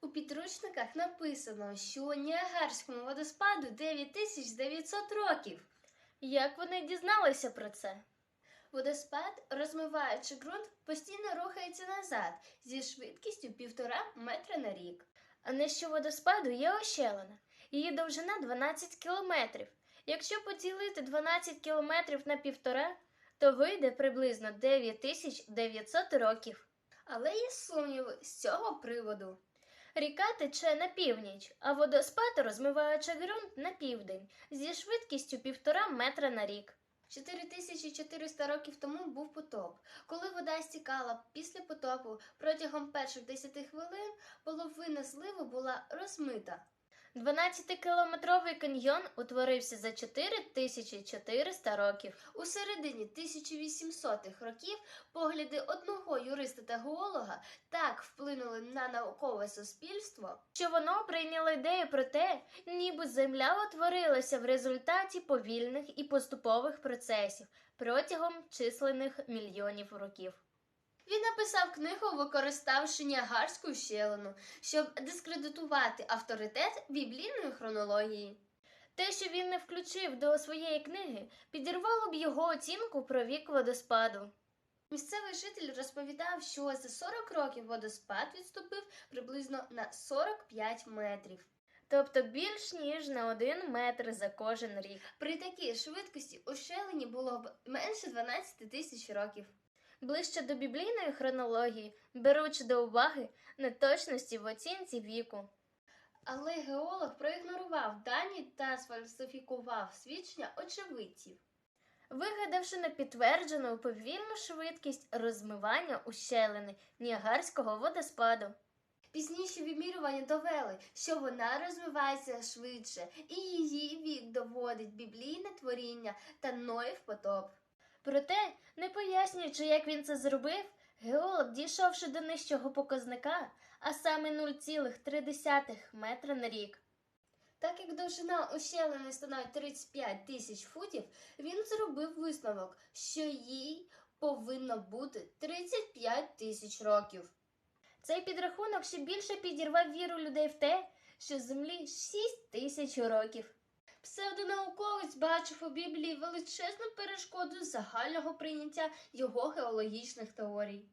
У підручниках написано, що Ніагарському водоспаду 9900 років. Як вони дізналися про це? Водоспад, розмиваючи ґрунт, постійно рухається назад зі швидкістю півтора метра на рік. А нижче водоспаду є ощелина. Її довжина 12 кілометрів. Якщо поділити 12 кілометрів на півтора, то вийде приблизно 9900 років. Але є сумніви з цього приводу. Ріка тече на північ, а водоспад розмиваючи ґрунт на південь зі швидкістю півтора метра на рік. 4400 років тому був потоп. Коли вода стікала після потопу протягом перших 10 хвилин, половина зливу була розмита. 12-кілометровий каньйон утворився за 4400 років. У середині 1800-х років погляди одного юриста та геолога так вплинули на наукове суспільство, що воно прийняло ідею про те, ніби земля утворилася в результаті повільних і поступових процесів протягом численних мільйонів років. Він написав книгу, використавши Ніагарську щелину, щоб дискредитувати авторитет біблійної хронології. Те, що він не включив до своєї книги, підірвало б його оцінку про вік водоспаду. Місцевий житель розповідав, що за 40 років водоспад відступив приблизно на 45 метрів. Тобто більш ніж на один метр за кожен рік. При такій швидкості у щелині було б менше 12 тисяч років. Ближче до біблійної хронології, беручи до уваги неточності в оцінці віку. Але геолог проігнорував дані та сфальсифікував свідчення очевидців. вигадавши непідтверджену повільну швидкість розмивання ущелини Ніагарського водоспаду. Пізніші вимірювання довели, що вона розвивається швидше, і її вік доводить біблійне творіння та Ноїв потоп. Проте, не пояснюючи, як він це зробив, геолог, дійшовши до нижчого показника, а саме 0,3 метра на рік. Так як довжина ущелини становить 35 тисяч футів, він зробив висновок, що їй повинно бути 35 тисяч років. Цей підрахунок ще більше підірвав віру людей в те, що землі 6 тисяч років. Псевдонауковець бачив у Біблії величезну перешкоду загального прийняття його геологічних теорій.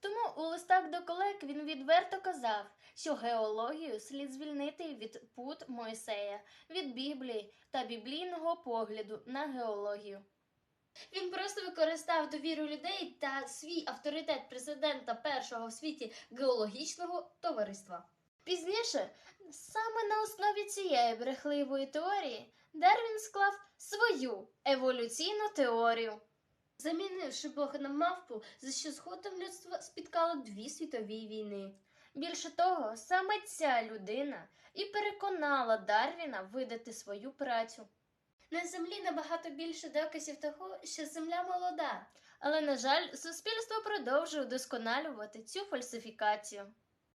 Тому у листах до колег він відверто казав, що геологію слід звільнити від пут Мойсея, від Біблії та біблійного погляду на геологію. Він просто використав довіру людей та свій авторитет президента першого в світі геологічного товариства. Пізніше, саме на основі цієї брехливої теорії, Дарвін склав свою еволюційну теорію. Замінивши Бога на мавпу, за що згодом людство спіткало дві світові війни. Більше того, саме ця людина і переконала Дарвіна видати свою працю. На землі набагато більше доказів того, що земля молода. Але, на жаль, суспільство продовжує удосконалювати цю фальсифікацію.